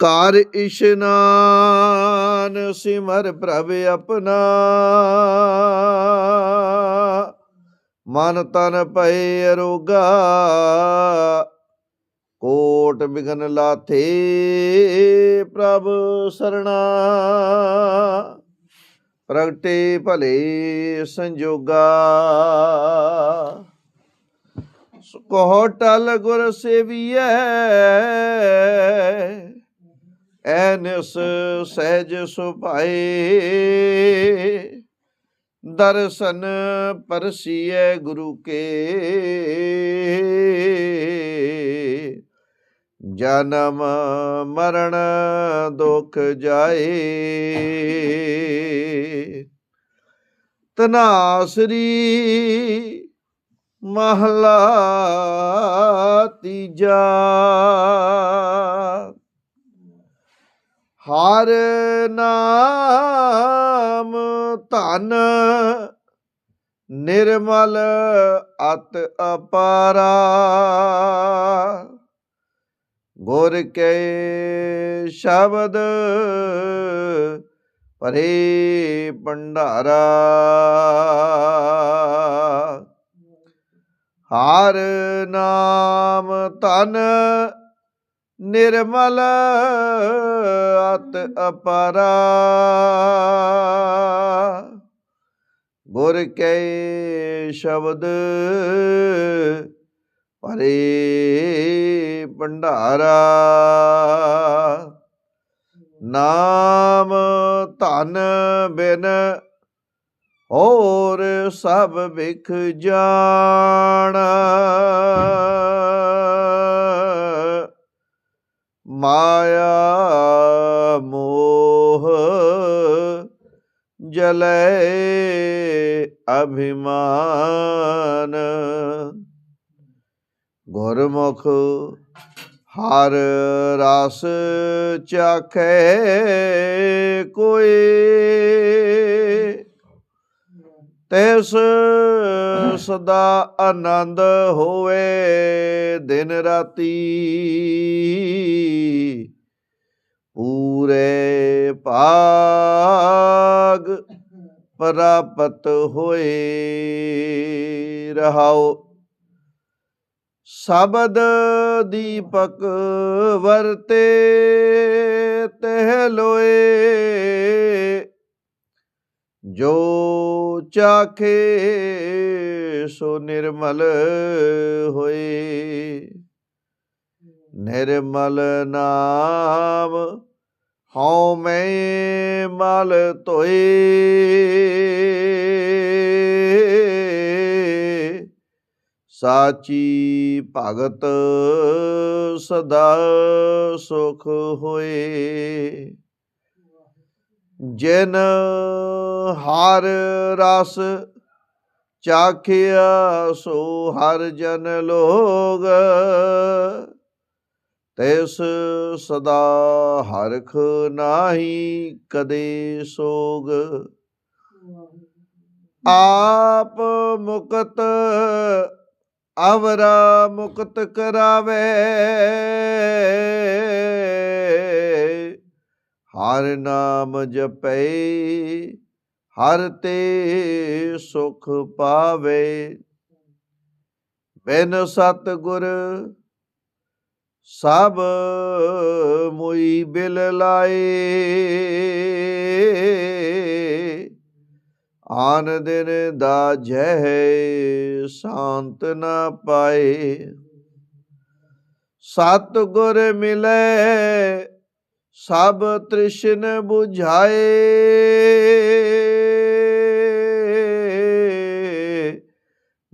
ਕਰ ਇਸ਼ਨਾਨ ਸਿਮਰ ਪ੍ਰਭ ਆਪਣਾ। ਮਨ ਤਨ ਪਏ ਅਰੋਗਾ, ਕੋਟ ਬਿਗਨ ਲਾਥੇ ਪ੍ਰਭ ਸਰਣਾ। ਪ੍ਰਗਟੇ ਭਲੇ ਸੰਜੋਗਾ। ਕਹੋ ਟਲ ਗੁਰ ਸੇਵੀਐ ਐਨਸ ਸਹਿਜ ਸੁਭਾਏ। ਦਰਸ਼ਨ ਪਰਸੀਏ ਗੁਰੂ ਕੇ। ਜਨਮ ਮਰਨ ਦੁਖ ਜਾਏ। ਤਨਾਸਰੀ ਮਹਲਾ ਤੀਜਾ। ਹਰ ਨਾਮ ਧਨ ਨਿਰਮਲ ਅਤ ਅਪਾਰਾ। ਗੁਰ ਕੇ ਸ਼ਬਦ ਪਰੇ ਭੰਡਾਰਾ। ਹਰ ਨਾਮ ਧਨ ਨਿਰਮਲ ਅਤ ਅਪਰਾ। ਗੁਰ ਕੇ ਸ਼ਬਦ ਪਰੇ ਭੰਡਾਰਾ। ਨਾਮ ਧਨ ਬਿਨ ਹੋਰ ਸਭ ਵਿਖ ਜਾਣ। ਮਾਇਆ ਮੋਹ ਜਲੇ ਅਭਿਮਾਨ। ਗੁਰਮੁਖ ਹਰ ਰਸ ਚਾਖੇ ਕੋਈ। ਤਿਸ ਸਦਾ ਆਨੰਦ ਹੋਵੇ ਦਿਨ ਰਾਤੀ। ਪੂਰੇ ਭਾਗ ਪ੍ਰਾਪਤ ਹੋਏ ਰਹਾਓ। ਸ਼ਬਦ ਦੀਪਕ ਵਰਤੇ, ਤਹਿ ਲੋਏ ਜੋ ਚਾਖੇ ਸੋ ਨਿਰਮਲ ਹੋਏ। ਨਿਰਮਲ ਨਾਮ ਹਉ ਮੈਂ ਮਲ ਧੋਏ। ਸਾਚੀ ਭਗਤ ਸਦਾ ਸੁਖ ਹੋਏ। ਜਿਨ ਹਰ ਰਸ ਚਾਖਿਆ, ਸੋ ਹਰ ਜਨ ਲੋਗ। ਤਿਸ ਸਦਾ ਹਰਖ ਨਾਹੀ ਕਦੇ ਸੋਗ। ਆਪ ਮੁਕਤ ਅਵਰਾ ਮੁਕਤ ਕਰਾਵੇ। ਹਰ ਨਾਮ ਜਪੈ, ਹਰ ਤੇ ਸੁਖ ਪਾਵੇ। ਬਿਨ ਸਤ ਗੁਰ ਸਭ ਮੁਈ ਬਿਲ ਲਾਏ। ਆਨ ਦਿਨ ਦਾ ਜੈ ਸ਼ਾਂਤ ਨਾ ਪਾਏ। ਸਤ ਗੁਰ ਮਿਲੇ ਸਭ ਤ੍ਰਿਸ਼ਨ 부ਝਾਏ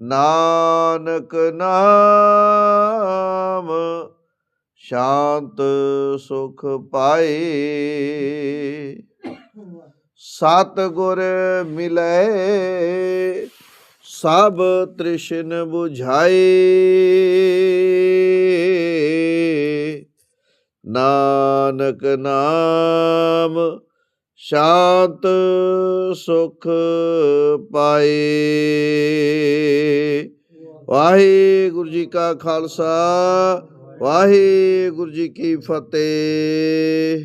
ਨਾਨਕ ਨਾਮ ਸ਼ਾਂਤ ਸੁਖ ਪਾਏ। ਸਤ ਗੁਰ ਮਿਲੇ, ਸਭ ਤ੍ਰਿਸ਼ਨ 부ਝਾਏ ਨਾਨਕ ਨਾਮ ਸ਼ਾਂਤ ਸੁਖ ਪਾਏ। ਵਾਹਿਗੁਰੂ ਜੀ ਕਾ ਖਾਲਸਾ ਵਾਹਿਗੁਰੂ ਜੀ ਕੀ ਫਤਿਹ।